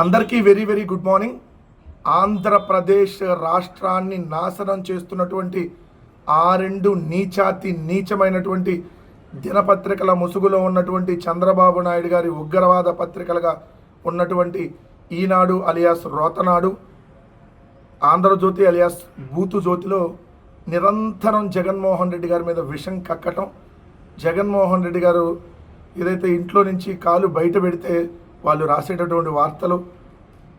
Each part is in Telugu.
అందరికీ very very good morning. Andhra Pradesh రాష్ట్రాన్ని నాశనం చేస్తున్నటువంటి ఆ రెండు నీచాతి నీచమైనటువంటి దినపత్రికల ముసుగులో ఉన్నటువంటి చంద్రబాబు నాయుడు గారి ఉగ్రవాద పత్రికలుగా ఉన్నటువంటి ఈనాడు అలియాస్ రోతనాడు ఆంధ్రజ్యోతి అలియాస్ బూతు జ్యోతిలో నిరంతరం జగన్మోహన్ రెడ్డి గారి మీద విషం కక్కటం. జగన్మోహన్ రెడ్డి గారు ఏదైతే ఇంట్లో నుంచి కాలు బయట పెడితే వాళ్ళు రాసేటటువంటి వార్తలు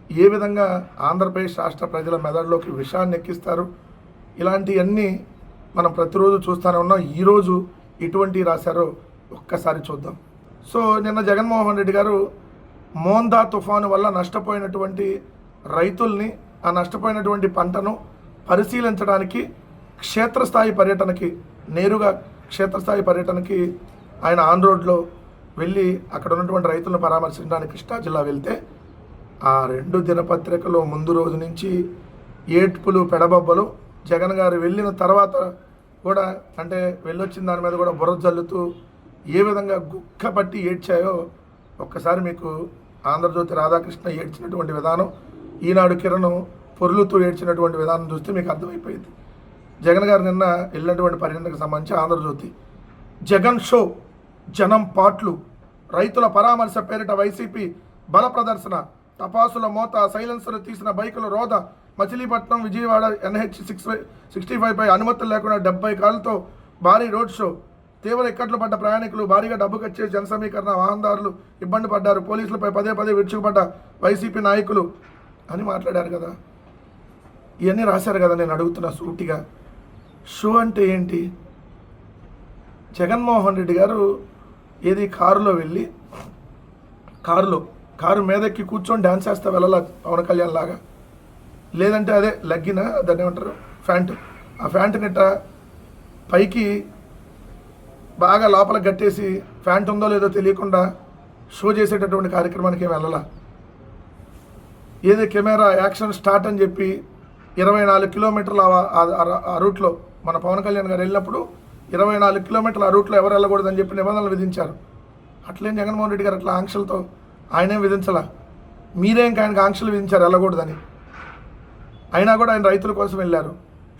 ఏ విధంగా ఆంధ్రప్రదేశ్ రాష్ట్ర ప్రజల మెదడులోకి విషాన్ని ఎక్కిస్తారు? ఇలాంటివన్నీ మనం ప్రతిరోజు చూస్తూనే ఉన్నాం. ఈరోజు ఎటువంటి రాశారో ఒక్కసారి చూద్దాం. సో నిన్న జగన్మోహన్ రెడ్డి గారు మోందా తుఫాను వల్ల నష్టపోయినటువంటి రైతుల్ని ఆ నష్టపోయినటువంటి పంటను పరిశీలించడానికి క్షేత్రస్థాయి పర్యటనకి నేరుగా క్షేత్రస్థాయి పర్యటనకి ఆయన ఆన్ రోడ్లో వెళ్ళి అక్కడ ఉన్నటువంటి రైతులను పరామర్శించడానికి కృష్ణా జిల్లా వెళ్తే ఆ రెండు దినపత్రికలో ముందు రోజు నుంచి ఏడ్పులు పెడబొబ్బలు జగన్ గారు వెళ్ళిన తర్వాత కూడా అంటే వెళ్ళొచ్చిన దాని మీద కూడా బుర్ర జల్లుతూ ఏ విధంగా గుక్క పట్టి ఏడ్చాయో ఒక్కసారి మీకు ఆంధ్రజ్యోతి రాధాకృష్ణ ఏడ్చినటువంటి విధానం ఈనాడు కిరణం పొర్లుతూ ఏడ్చినటువంటి విధానం చూస్తే మీకు అర్థమైపోయింది. జగన్ గారు నిన్న వెళ్ళినటువంటి పర్యటనకు సంబంధించి ఆంధ్రజ్యోతి జగన్ షో జనం పాట్లు రైతుల పరామర్శ పేరిట వైసీపీ బల ప్రదర్శన తపాసుల మోత సైలెన్సర్ తీసిన బైకుల రోద Machilipatnam Vijayawada NH six sixty five పై అనుమతులు లేకుండా డెబ్బై కాళ్ళతో భారీ రోడ్ షో. తీవ్ర ఇక్కట్లు పడ్డ ప్రయాణికులు భారీగా డబ్బు కచ్చే జనసమీకరణ వాహనదారులు ఇబ్బంది పడ్డారు. పోలీసులపై పదే పదే విరుచుకుపడ్డ వైసీపీ నాయకులు అని మాట్లాడారు కదా. ఇవన్నీ రాశారు కదా నేను అడుగుతున్నా సూటిగా. షో అంటే ఏంటి? జగన్మోహన్ రెడ్డి గారు ఏది కారులో వెళ్ళి కారులో కారు మీదకి కూర్చొని డ్యాన్స్ చేస్తా వెళ్ళాల పవన్ కళ్యాణ్ లాగా? లేదంటే అదే లగ్గిన దాన్ని ఏమంటారు? ఫ్యాంట్. ఆ ఫ్యాంట్ నిట్ట పైకి బాగా లోపల కట్టేసి ఫ్యాంట్ ఉందో లేదో తెలియకుండా షో చేసేటటువంటి కార్యక్రమానికి ఏమి వెళ్ళాల? ఏది కెమెరా యాక్షన్ స్టార్ట్ అని చెప్పి ఇరవై నాలుగు కిలోమీటర్ల ఆ- ఆ రూట్లో మన పవన్ కళ్యాణ్ గారు వెళ్ళినప్పుడు ఇరవై నాలుగు కిలోమీటర్ల రూట్లో ఎవరు వెళ్ళకూడదని చెప్పి నిబంధనలు విధించారు. అట్లేం జగన్మోహన్ రెడ్డి గారు అట్లా ఆంక్షలతో ఆయనేం విధించలా? మీరే ఇంకా ఆయనకు ఆంక్షలు విధించారు వెళ్ళకూడదని. అయినా కూడా ఆయన రైతుల కోసం వెళ్ళారు.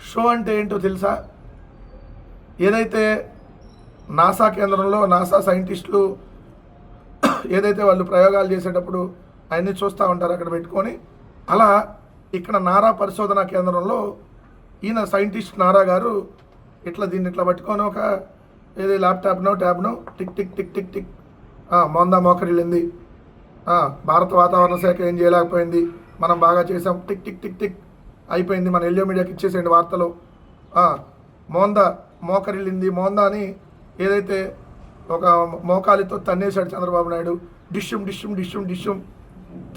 షో అంటే ఏంటో తెలుసా? ఏదైతే నాసా కేంద్రంలో నాసా సైంటిస్టులు ఏదైతే వాళ్ళు ప్రయోగాలు చేసేటప్పుడు ఆయన్ని చూస్తూ ఉంటారు అక్కడ పెట్టుకొని అలా ఇక్కడ నారా పరిశోధన కేంద్రంలో ఈయన సైంటిస్ట్ నారా గారు ఇట్లా దీన్ని ఇట్లా పట్టుకొని ఒక ఏది ల్యాప్టాప్నో ట్యాబ్నో tick tick tick tick tick. Montha మోకరిల్లింది. భారత వాతావరణ శాఖ ఏం చేయలేకపోయింది? మనం బాగా చేసాం. Tick tick tick tick. అయిపోయింది. మన ఎల్లో మీడియాకి ఇచ్చేసేయండి వార్తలు. మోంద మోకరిల్లింది. మోంద అని ఏదైతే ఒక మోకాలితో తన్నేశాడు చంద్రబాబు నాయుడు డిష్యూమ్ డిష్యూమ్ డిష్యూమ్ డిష్యూమ్.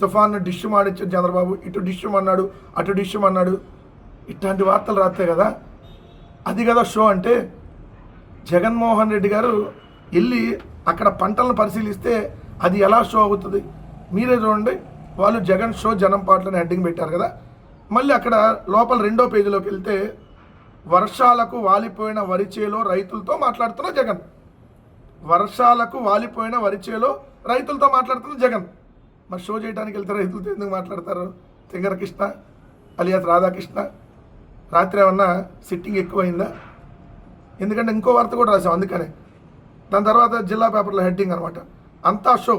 తుఫాన్ డిష్యూమ్ ఆడిచ్చాడు చంద్రబాబు. ఇటు డిష్యూమ్ అన్నాడు అటు డిష్యూమ్ అన్నాడు. ఇట్లాంటి వార్తలు రాస్తాయి కదా? అది కదా షో అంటే జగన్మోహన్ రెడ్డి గారు వెళ్ళి అక్కడ పంటలను పరిశీలిస్తే అది ఎలా షో అవుతుంది? మీరే చూడండి. వాళ్ళు జగన్ షో జనం పాటలని హెడ్డింగ్ పెట్టారు కదా. మళ్ళీ అక్కడ లోపల రెండో పేజీలోకి వెళ్తే వర్షాలకు వాలిపోయిన వరిచేలో రైతులతో మాట్లాడుతున్న జగన్. వర్షాలకు వాలిపోయిన వరిచేలో రైతులతో మాట్లాడుతున్న జగన్. మరి షో చేయడానికి వెళ్తే రైతులతో ఎందుకు మాట్లాడతారు? తింగర కృష్ణ అలియాస్ రాధాకృష్ణ రాత్రి ఏమన్నా సిట్టింగ్ ఎక్కువైందా? ఎందుకంటే ఇంకో వార్త కూడా రాసాం అందుకనే. దాని తర్వాత జిల్లా పేపర్లో హెడ్డింగ్ అనమాట అంతా షో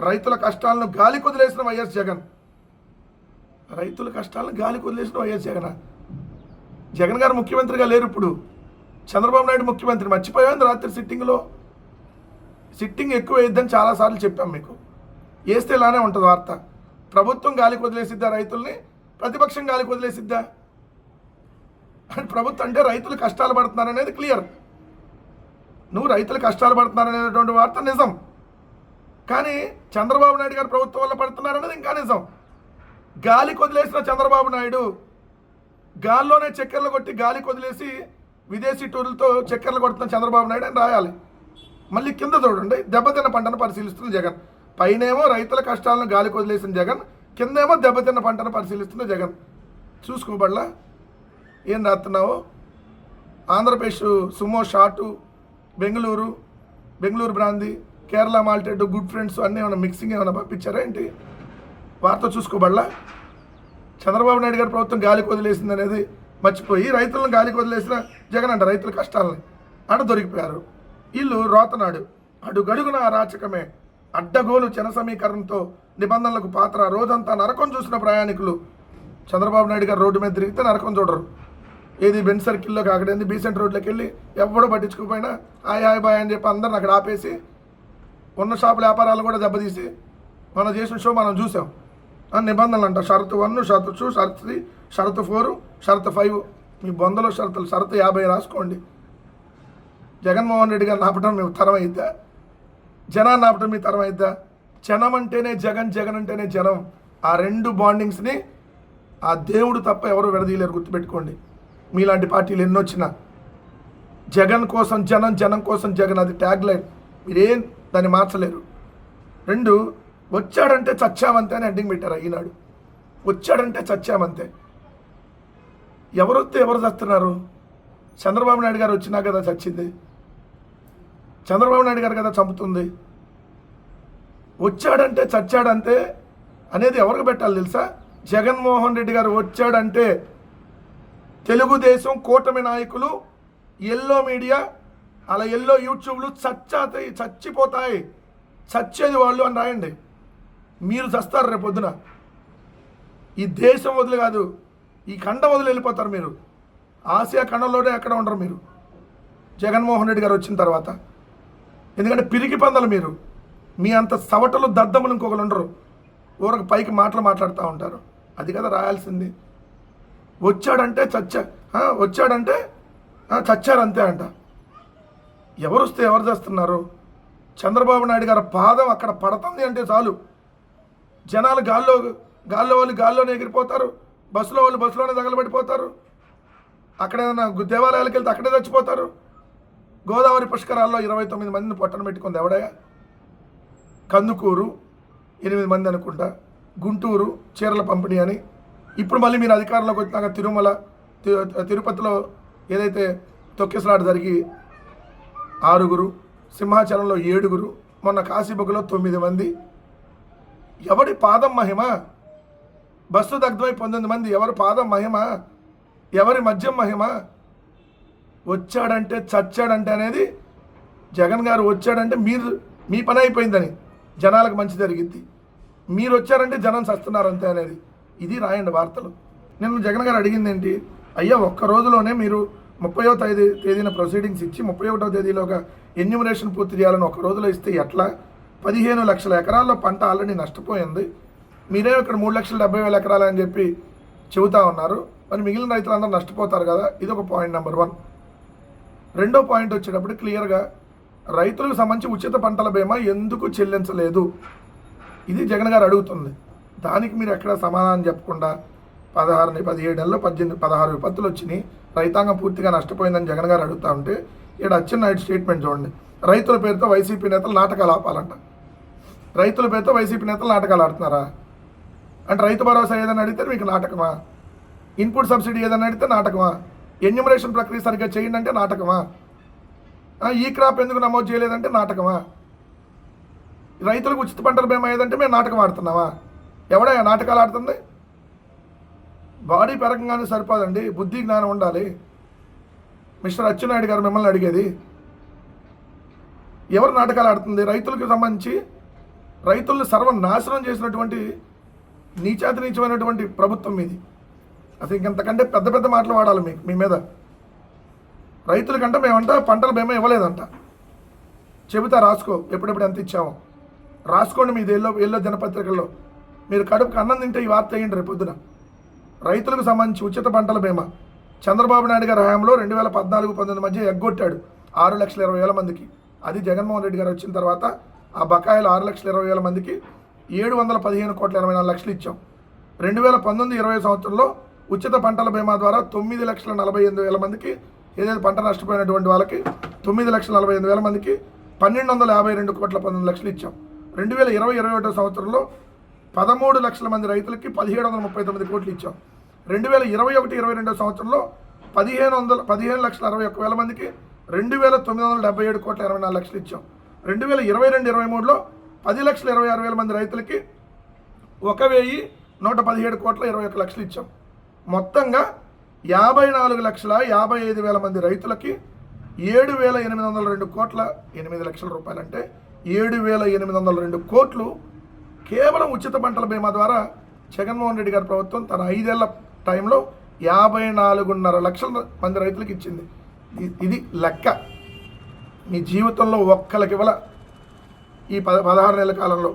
రైతుల కష్టాలను గాలి కుదిలేసిన వైఎస్ జగన్. రైతుల కష్టాలను గాలి కొదిలేసిన వైఎస్ జగన్? జగన్ గారు ముఖ్యమంత్రిగా లేరు ఇప్పుడు. చంద్రబాబు నాయుడు ముఖ్యమంత్రి. మర్చిపోయింది రాత్రి సిట్టింగ్లో సిట్టింగ్ ఎక్కువ వేయద్దని చాలాసార్లు చెప్పాం మీకు. వేస్తే ఇలానే ఉంటుంది వార్త. ప్రభుత్వం గాలి కుదిలేసిద్దా రైతుల్ని? ప్రతిపక్షం గాలి కుదిలేసిద్దా? అండ్ ప్రభుత్వం అంటే రైతులు కష్టాలు పడుతున్నారనేది క్లియర్. నువ్వు రైతులు కష్టాలు పడుతున్నారనేటువంటి వార్త నిజం. కానీ చంద్రబాబు నాయుడు గారు ప్రభుత్వం వల్ల పడుతున్నారనేది ఇంకా నిజం. గాలి కొదిలేసిన చంద్రబాబు నాయుడు గాల్లోనే చక్కెరలు కొట్టి గాలి కొదిలేసి విదేశీ టూర్లతో చక్కెరలు కొడుతున్న చంద్రబాబు నాయుడు అని రాయాలి. మళ్ళీ కింద చూడండి దెబ్బతిన్న పంటను పరిశీలిస్తున్న జగన్. పైనేమో రైతుల కష్టాలను గాలి కొదిలేసిన జగన్ కిందేమో దెబ్బతిన్న పంటను పరిశీలిస్తున్న జగన్. చూసుకోబడలా ఏం రాస్తున్నావు? Andhra Pradesh Sumo shot Bengaluru Bengaluru brandy Kerala malted good friends అన్నీ ఏమైనా మిక్సింగ్ ఏమైనా పంపించారా ఏంటి? వార్త చూసుకోబడలా చంద్రబాబు నాయుడు గారి ప్రభుత్వం గాలికి వదిలేసింది అనేది మర్చిపోయి రైతులను గాలికి వదిలేసిన జగన్ అంట రైతుల కష్టాలని ఆడ దొరికిపోయారు. వీళ్ళు రోతనాడు. అడుగడుగున అరాచకమే. అడ్డగోలు జన సమీకరణతో నిబంధనలకు పాత్ర రోజంతా నరకం చూసిన ప్రయాణికులు. చంద్రబాబు నాయుడు గారు రోడ్డు మీద తిరిగితే నరకం చూడరు. ఏది బెన్ అక్కడ అక్కడేంది బీసెంట్ రోడ్లోకి వెళ్ళి ఎవడో పట్టించుకోపోయినా హాయ్ హాయ్ బాయ్ అని చెప్పి అందరిని అక్కడ ఆపేసి ఉన్న షాపుల వ్యాపారాలు కూడా దెబ్బతీసి మనం చేసిన షో మనం చూసాం. ఆ నిబంధనలు అంట షరతు వన్ షరతు టూ షరతు త్రీ షరతు ఫోర్ షరతు ఫైవ్ మీ బొందలో షరతులు షరతు యాభై రాసుకోండి. జగన్మోహన్ రెడ్డి గారిని ఆపటం మీ తరం అయిద్దా జనాన్ని ఆపటం మీ తరం అయిద్దా జనం అంటేనే జగన్ జగన్ అంటేనే జనం. ఆ రెండు బాండింగ్స్ని ఆ దేవుడు తప్ప ఎవరు విడదీయలేరు గుర్తుపెట్టుకోండి. మీలాంటి పార్టీలు ఎన్ని వచ్చినా జగన్ కోసం జనం జనం కోసం జగన్ అది ట్యాగ్ లైన్ మీరేం దాన్ని మార్చలేరు. రెండు వచ్చాడంటే చచ్చామంతే అని ఎండింగ్ పెట్టారు ఈనాడు. వచ్చాడంటే చచ్చామంతే. ఎవరు వస్తే ఎవరు చస్తున్నారు? చంద్రబాబు నాయుడు గారు వచ్చినా కదా చచ్చింది. చంద్రబాబు నాయుడు గారు కదా చంపుతుంది. వచ్చాడంటే చచ్చాడంతే అనేది ఎవరికి పెట్టాలి తెలుసా? జగన్మోహన్ రెడ్డి గారు వచ్చాడంటే తెలుగుదేశం కూటమి నాయకులు ఎల్లో మీడియా అలా ఎల్లో యూట్యూబ్లు చచ్చాతాయి చచ్చిపోతాయి. చచ్చేది వాళ్ళు అని రాయండి. మీరు చస్తారు రేపు పొద్దున. ఈ దేశం వదిలి కాదు ఈ ఖండం వదిలి వెళ్ళిపోతారు మీరు. ఆసియా ఖండంలోనే ఎక్కడ ఉండరు మీరు. జగన్మోహన్ రెడ్డి గారు వచ్చిన తర్వాత. ఎందుకంటే పిరికి పందలు మీరు. మీ అంత సవటలు దద్దములు ఇంకొకరు ఉండరు. ఊరకు పైకి మాటలు మాట్లాడుతూ ఉంటారు. అది కదా రాయాల్సింది. వచ్చాడంటే చచ్చా వచ్చాడంటే చచ్చారంతే అంట. ఎవరు వస్తే ఎవరు చేస్తున్నారు? చంద్రబాబు నాయుడు గారి పాదం అక్కడ పడుతుంది అంటే చాలు. జనాలు గాల్లో గాల్లో వాళ్ళు గాల్లోనే ఎగిరిపోతారు బస్సులో వాళ్ళు బస్సులోనే తగలబడిపోతారు. అక్కడ ఏదైనా దేవాలయాలకు వెళ్తే అక్కడే చచ్చిపోతారు. గోదావరి పుష్కరాల్లో ఇరవై తొమ్మిది మందిని పొట్టన పెట్టుకుంది ఎవడయ్యా? కందుకూరు ఎనిమిది మంది అనుకుంటా. గుంటూరు చీరల పంపిణీ అని ఇప్పుడు మళ్ళీ మీరు అధికారంలోకి వచ్చినాక తిరుమల తి- తిరుపతిలో ఏదైతే తొక్కిసలాట జరిగి ఆరుగురు సింహాచలంలో ఏడుగురు మొన్న కాశీబొగ్గులో తొమ్మిది మంది ఎవడి పాదం మహిమ? బస్సు దగ్ధమై పంతొమ్మిది మంది ఎవరి పాదం మహిమ? ఎవరి మద్యం మహిమ? వచ్చాడంటే చచ్చాడంటే అనేది జగన్ గారు వచ్చాడంటే మీరు మీ పని అయిపోయిందని జనాలకు మంచి జరిగింది మీరు వచ్చారంటే జనం చస్తున్నారు అంతే అనేది. ఇది రాయండి వార్తలు. నేను జగన్ గారు అడిగింది ఏంటి అయ్యా ఒక్క రోజులోనే మీరు ముప్పయో తేదీ తేదీన ప్రొసీడింగ్స్ ఇచ్చి ముప్పై ఒకటో తేదీలోగా ఎన్యూమరేషన్ పూర్తి చేయాలని ఒక రోజులో ఇస్తే ఎట్లా? పదిహేను లక్షల ఎకరాల్లో పంట ఆల్రెడీ నష్టపోయింది. మీరే ఇక్కడ మూడు లక్షల డెబ్బై వేల ఎకరాలు అని చెప్పి చెబుతా ఉన్నారు. మరి మిగిలిన రైతులందరూ నష్టపోతారు కదా? ఇది ఒక పాయింట్ నెంబర్ వన్ రెండో పాయింట్ వచ్చేటప్పుడు క్లియర్గా రైతులకు సంబంధించి ఉచిత పంటల బీమా ఎందుకు చెల్లించలేదు? ఇది జగన్ గారు అడుగుతుంది. దానికి మీరు ఎక్కడ సమాధానం చెప్పకుండా పదహారు పదిహేడు నెలలు పద్దెనిమిది పదహారు విపత్తులు వచ్చినాయి. రైతాంగం పూర్తిగా నష్టపోయిందని జగన్ గారు అడుగుతా ఉంటే ఇక్కడ వచ్చిన నైట్ స్టేట్మెంట్ చూడండి. రైతుల పేరుతో వైసీపీ నేతలు నాటకాలు ఆపాలంట. రైతుల పేరుతో వైసీపీ నేతలు నాటకాలు ఆడుతున్నారా? అంటే రైతు భరోసా ఏదైనా అడిగితే మీకు నాటకమా? ఇన్పుట్ సబ్సిడీ ఏదైనా అడిగితే నాటకమా? ఎన్యూమరేషన్ ప్రక్రియ సరిగ్గా చేయండి అంటే నాటకమా? ఈ క్రాప్ ఎందుకు నమోదు చేయలేదంటే నాటకమా? రైతులకు ఉచిత పంటల బీమా ఏదంటే మేము నాటకం ఆడుతున్నామా? ఎవడయ్యా నాటకాలు ఆడుతుంది? బాడీ పెరగంగానే సరిపోదండి బుద్ధి జ్ఞానం ఉండాలి. మిస్టర్ అచ్చెన్నాయుడు గారు మిమ్మల్ని అడిగేది ఎవరు నాటకాలు ఆడుతుంది? రైతులకు సంబంధించి రైతులను సర్వనాశనం చేసినటువంటి నీచాతి నీచమైనటువంటి ప్రభుత్వం మీది. అసలు ఇంకంతకంటే పెద్ద పెద్ద మాటలు వాడాలి మీకు మీ మీద. రైతులకంటే మేమంట పంటలు మేమే ఇవ్వలేదంట. చెబుతా రాసుకో ఎప్పుడెప్పుడు ఎంత ఇచ్చామో. రాసుకోండి మీది ఎల్లో ఎల్లో దినపత్రికల్లో. మీరు కడుపుకు అన్నం తింటే ఈ వార్త వేయండి రేపు పొద్దున? రైతులకు సంబంధించి ఉచిత పంటల బీమా. చంద్రబాబు నాయుడు గారి హయాంలో రెండు వేల పద్నాలుగు పంతొమ్మిది మధ్య ఎగ్గొట్టాడు ఆరు లక్షల ఇరవై వేల మందికి. అది జగన్మోహన్ రెడ్డి గారు వచ్చిన తర్వాత ఆ బకాయిలు ఆరు లక్షల ఇరవై వేల మందికి ఏడు వందల పదిహేను కోట్ల ఇరవై నాలుగు లక్షలు ఇచ్చాం. రెండు వేల పంతొమ్మిది ఇరవై సంవత్సరంలో ఉచిత పంటల బీమా ద్వారా తొమ్మిది లక్షల నలభై ఎనిమిది వేల మందికి ఏదైతే పంట నష్టపోయినటువంటి వాళ్ళకి తొమ్మిది లక్షల నలభై ఎనిమిది వేల మందికి పన్నెండు వందల యాభై రెండు కోట్ల పంతొమ్మిది లక్షలు ఇచ్చాం. రెండు వేల ఇరవై ఇరవై ఒకటో సంవత్సరంలో పదమూడు లక్షల మంది రైతులకి పదిహేడు వందల ముప్పై తొమ్మిది కోట్లు ఇచ్చాం. రెండు వేల ఇరవై ఒకటి ఇరవై రెండో సంవత్సరంలో పదిహేను వందల పదిహేను లక్షల అరవై ఒక్క వేల మందికి రెండు వేల తొమ్మిది వందల డెబ్బై ఏడు కోట్ల ఇరవై నాలుగు లక్షలు ఇచ్చాం. రెండు వేల ఇరవై రెండు ఇరవై మూడులో పది లక్షల ఇరవై ఆరు వేల మంది రైతులకి ఒక వెయ్యి నూట పదిహేడు కోట్ల ఇరవై ఒక్క లక్షలు ఇచ్చాం. మొత్తంగా యాభై నాలుగు లక్షల యాభై ఐదు వేల మంది రైతులకి ఏడు వేల ఎనిమిది వందల రెండు కోట్ల ఎనిమిది లక్షల రూపాయలు. అంటే ఏడు వేల ఎనిమిది వందల రెండు కోట్లు కేవలం ఉచిత పంటల బీమా ద్వారా జగన్మోహన్ రెడ్డి గారి ప్రభుత్వం తన ఐదేళ్ళ టైంలో యాభై నాలుగున్నర లక్షల మంది రైతులకు ఇచ్చింది. ఇది లెక్క. మీ జీవితంలో ఒక్కలకి ఇవ్వల ఈ పద పదహారు నెలల కాలంలో.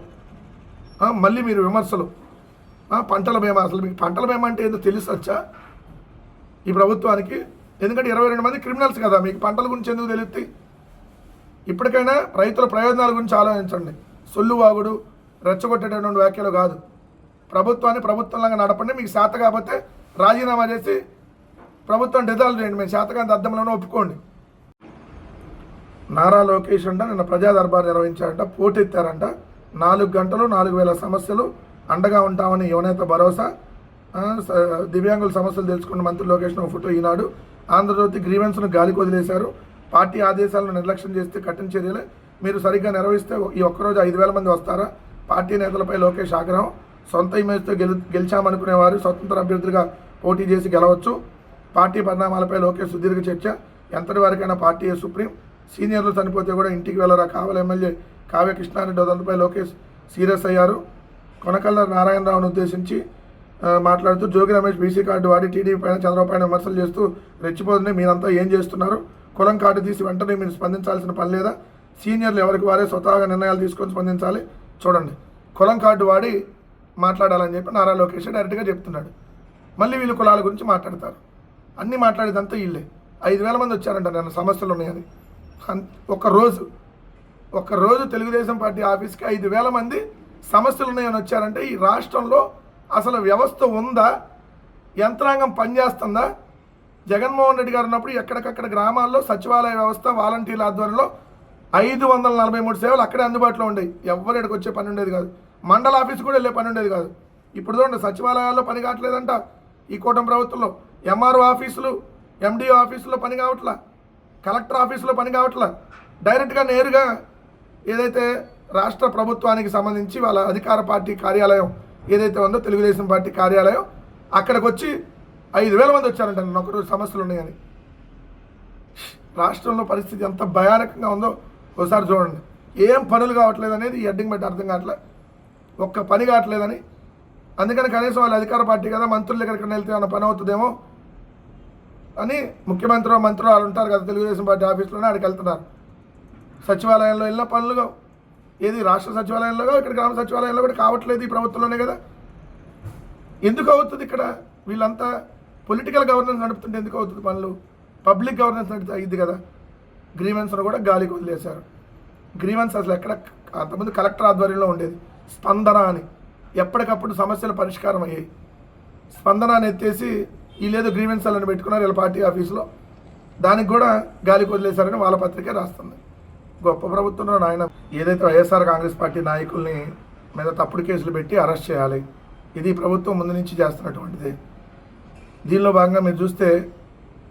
మళ్ళీ మీరు విమర్శలు. పంటల బీమా అసలు మీకు పంటల బీమా అంటే ఏదో తెలుసొచ్చా ఈ ప్రభుత్వానికి ఎందుకంటే ఇరవై రెండు మంది క్రిమినల్స్ కదా మీకు పంటల గురించి ఎందుకు తెలుస్తుంది ఇప్పటికైనా రైతుల ప్రయోజనాల గురించి ఆలోచించండి. సొల్లు వాగుడు రెచ్చగొట్టేటటువంటి వ్యాఖ్యలు కాదు. ప్రభుత్వాన్ని ప్రభుత్వంలాగా నడపండి. మీకు శాత కాకపోతే రాజీనామా చేసి ప్రభుత్వం డిజాల్వ్ చేయండి. మేము శాతకాంత అర్థంలోనే ఒప్పుకోండి. నారా లోకేష్ అంట నిన్న ప్రజా దర్బార్ నిర్వహించారంట పోటెత్తారంట. నాలుగు గంటలు నాలుగు వేల సమస్యలు అండగా ఉంటామని యువనేత భరోసా. స- దివ్యాంగుల సమస్యలు తెలుసుకున్న మంత్రి లోకేష్ ఒక ఫోటో ఈనాడు. ఆంధ్రజ్యోతి గ్రీవెన్స్ను గాలికి వదిలేశారు పార్టీ ఆదేశాలను నిర్లక్ష్యం చేస్తే కఠిన చర్యలే. మీరు సరిగ్గా నిర్వహిస్తే ఈ ఒక్కరోజు ఐదు వేల మంది వస్తారా? పార్టీ నేతలపై లోకేష్ ఆగ్రహం సొంత ఇమేజ్తో గెలు గెలిచామనుకునేవారు స్వతంత్ర అభ్యర్థులుగా పోటీ చేసి గెలవచ్చు. పార్టీ పరిణామాలపై లోకేష్ సుదీర్ఘ చర్చ. ఎంతటి వరకైనా పార్టీ సుప్రీం? సీనియర్లు చనిపోతే కూడా ఇంటికి వెళ్ళరా కావల ఎమ్మెల్యే కావ్య కృష్ణారెడ్డి వదంతిపై లోకేష్ సీరియస్ అయ్యారు. కొనకల్ల నారాయణరావును ఉద్దేశించి మాట్లాడుతూ జోగి రమేష్ బీసీ కార్డు వాడి టీడీపీ పైన చంద్రబాబు పైన విమర్శలు చేస్తూ రెచ్చిపోతుంది. మీరంతా ఏం చేస్తున్నారు? కులం కార్డు తీసి వెంటనే మీరు స్పందించాల్సిన పని లేదా? సీనియర్లు ఎవరికి వారే స్వతహాగా నిర్ణయాలు తీసుకొని స్పందించాలి. చూడండి. కులం కార్డు వాడి మాట్లాడాలని చెప్పి నారా లోకేష్ డైరెక్ట్గా చెప్తున్నాడు. మళ్ళీ వీళ్ళు కులాల గురించి మాట్లాడతారు. అన్నీ మాట్లాడేదంతా వీళ్ళే. ఐదు వేల మంది వచ్చారంట నేను సమస్యలు ఉన్నాయని. ఒక రోజు ఒక రోజు తెలుగుదేశం పార్టీ ఆఫీస్కి ఐదు వేల మంది సమస్యలు ఉన్నాయని వచ్చారంటే ఈ రాష్ట్రంలో అసలు వ్యవస్థ ఉందా? యంత్రాంగం పనిచేస్తుందా? జగన్మోహన్ రెడ్డి గారు ఉన్నప్పుడు ఎక్కడికక్కడ గ్రామాల్లో సచివాలయ వ్యవస్థ వాలంటీర్ల ఆధ్వర్యంలో ఐదు వందల నలభై మూడు సేవలు అక్కడే అందుబాటులో ఉండేవి ఎవరు ఇక్కడికి వచ్చే పని ఉండేది కాదు. మండల ఆఫీస్ కూడా వెళ్ళే పని ఉండేది కాదు. ఇప్పుడు చూడండి సచివాలయాల్లో పని కావట్లేదంట. ఈ కూటమి ప్రభుత్వంలో ఎంఆర్ఓ ఆఫీసులు ఎండిఓ ఆఫీసులో పని కావట్లా? కలెక్టర్ ఆఫీసులో పని కావట్లా? డైరెక్ట్గా నేరుగా ఏదైతే రాష్ట్ర ప్రభుత్వానికి సంబంధించి వాళ్ళ అధికార పార్టీ కార్యాలయం ఏదైతే ఉందో తెలుగుదేశం పార్టీ కార్యాలయం అక్కడికి వచ్చి ఐదు వేల మంది వచ్చారంట. నిన్న ఒకరోజు సమస్యలు ఉన్నాయని. రాష్ట్రంలో పరిస్థితి ఎంత భయానకంగా ఉందో ఒకసారి చూడండి. ఏం పనులు కావట్లేదు అనేది ఎడ్డింగ్ పెట్టి అర్థం కావట్లే. ఒక్క పని కావట్లేదని. అందుకని కనీసం వాళ్ళ అధికార పార్టీ కదా మంత్రుల దగ్గరికి వెళ్తే ఏమైనా పని అవుతుందేమో అని ముఖ్యమంత్రి మంత్రులు వాళ్ళు ఉంటారు కదా తెలుగుదేశం పార్టీ ఆఫీస్లోనే అక్కడికి వెళ్తున్నారు. సచివాలయంలో వెళ్ళిన పనులుగా ఏది రాష్ట్ర సచివాలయంలో ఇక్కడ గ్రామ సచివాలయంలో కూడా కావట్లేదు ఈ ప్రభుత్వంలోనే కదా. ఎందుకు అవుతుంది ఇక్కడ? వీళ్ళంతా పొలిటికల్ గవర్నెన్స్ నడుపుతుంటే ఎందుకు అవుతుంది పనులు? పబ్లిక్ గవర్నెన్స్ నడితే అయ్యింది కదా. గ్రీవెన్స్ను కూడా గాలికి వదిలేశారు. గ్రీవెన్స్ అసలు ఎక్కడ అంతకుముందు కలెక్టర్ ఆధ్వర్యంలో ఉండేది. స్పందన అని. ఎప్పటికప్పుడు సమస్యలు పరిష్కారం అయ్యాయి. స్పందన అని ఎత్తేసి వీళ్ళేదో గ్రీవెన్స్ అని పెట్టుకున్నారు వీళ్ళ పార్టీ ఆఫీస్లో. దానికి కూడా గాలికి వదిలేశారని వాళ్ళ పత్రికే రాస్తుంది. గొప్ప ప్రభుత్వంలో నాయన ఏదైతే వైఎస్ఆర్ కాంగ్రెస్ పార్టీ నాయకుల్ని మీద తప్పుడు కేసులు పెట్టి అరెస్ట్ చేయాలి. ఇది ప్రభుత్వం ముందు నుంచి చేస్తున్నటువంటిది. దీనిలో భాగంగా మీరు చూస్తే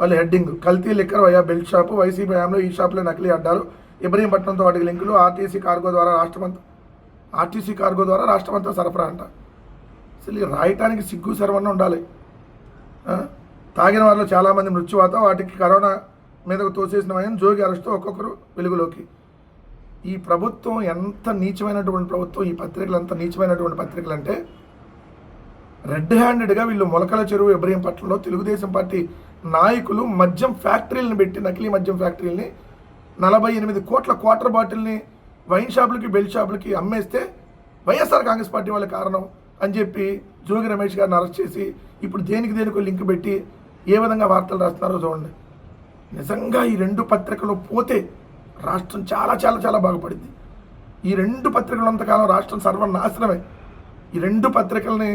వాళ్ళు హెడ్డింగ్. కల్తీ liquor via belt shop YCP హయాంలో ఈ షాపులో నకిలీ అడ్డాలు. ఇబ్రహీంపట్నంతో వాటికి లింకులు ఆర్టీసీ కార్గో ద్వారా రాష్ట్రమంతా ఆర్టీసీ కార్గో ద్వారా రాష్ట్రమంతా సరఫరా అంట. అసలు రాయటానికి సిగ్గు శరవన్న ఉండాలి. తాగిన వారిలో చాలామంది మృత్యువాత వాటికి కరోనా మీదకు తోసేసిన వయం జోగి అరెస్ట్తో ఒక్కొక్కరు వెలుగులోకి. ఈ ప్రభుత్వం ఎంత నీచమైనటువంటి ప్రభుత్వం ఈ పత్రికలు ఎంత నీచమైనటువంటి పత్రికలు అంటే రెడ్ హ్యాండెడ్గా వీళ్ళు మొలకల చెరువు ఇబ్రహీంపట్నంలో తెలుగుదేశం పార్టీ నాయకులు మద్యం ఫ్యాక్టరీలను పెట్టి నకిలీ మద్యం ఫ్యాక్టరీలని నలభై ఎనిమిది కోట్ల క్వార్టర్ బాటిల్ని వైన్ షాపులకి బెల్ట్ షాపులకి అమ్మేస్తే వైఎస్ఆర్ కాంగ్రెస్ పార్టీ వాళ్ళ కారణం అని చెప్పి జోగి రమేష్ గారిని అరెస్ట్ చేసి ఇప్పుడు దేనికి దేనికి లింక్ పెట్టి ఏ విధంగా వార్తలు రాస్తున్నారో చూడండి. నిజంగా ఈ రెండు పత్రికలు పోతే రాష్ట్రం చాలా చాలా చాలా బాగుపడింది. ఈ రెండు పత్రికలు అంతకాలం రాష్ట్రం సర్వనాశనమే. ఈ రెండు పత్రికల్ని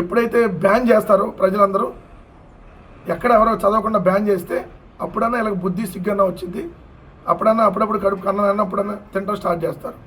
ఎప్పుడైతే బ్యాన్ చేస్తారో ప్రజలందరూ ఎక్కడ ఎవరో చదవకుండా బ్యాన్ చేస్తే అప్పుడన్నా ఇలా బుద్ధి సిగ్గన్నా వచ్చింది. అప్పుడన్నా అప్పుడప్పుడు కడుపు కన్నా అప్పుడన్నా తింటాం స్టార్ట్ చేస్తారు.